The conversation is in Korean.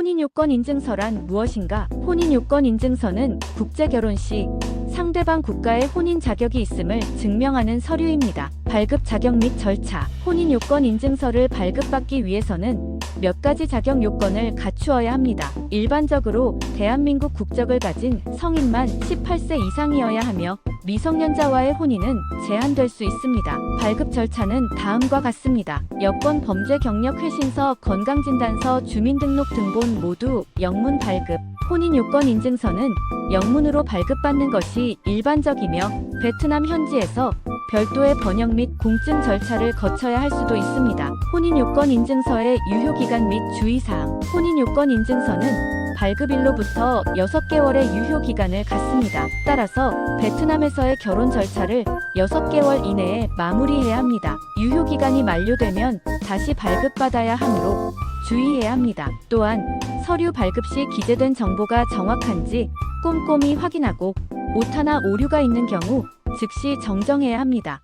혼인요건 인증서란 무엇인가? 혼인요건 인증서는 국제 결혼 시 상대방 국가의 혼인 자격이 있음을 증명하는 서류입니다. 발급 자격 및 절차. 혼인 요건 인증서를 발급받기 위해서는 몇 가지 자격 요건을 갖추어야 합니다. 일반적으로 대한민국 국적을 가진 성인만 18세 이상이어야 하며 미성년자와의 혼인은 제한될 수 있습니다. 발급 절차는 다음과 같습니다. 여권 범죄 경력 회신서, 건강진단서, 주민등록 등본 모두 영문 발급. 혼인 요건 인증서는 영문으로 발급받는 것이 일반적이며 베트남 현지에서 별도의 번역 및 공증 절차를 거쳐야 할 수도 있습니다. 혼인 요건 인증서의 유효 기간 및 주의사항. 혼인 요건 인증서는 발급일로부터 6개월의 유효 기간을 갖습니다. 따라서 베트남에서의 결혼 절차를 6개월 이내에 마무리해야 합니다. 유효 기간이 만료되면 다시 발급받아야 하므로 주의해야 합니다. 또한 서류 발급 시 기재된 정보가 정확한지 꼼꼼히 확인하고 오타나 오류가 있는 경우 즉시 정정해야 합니다.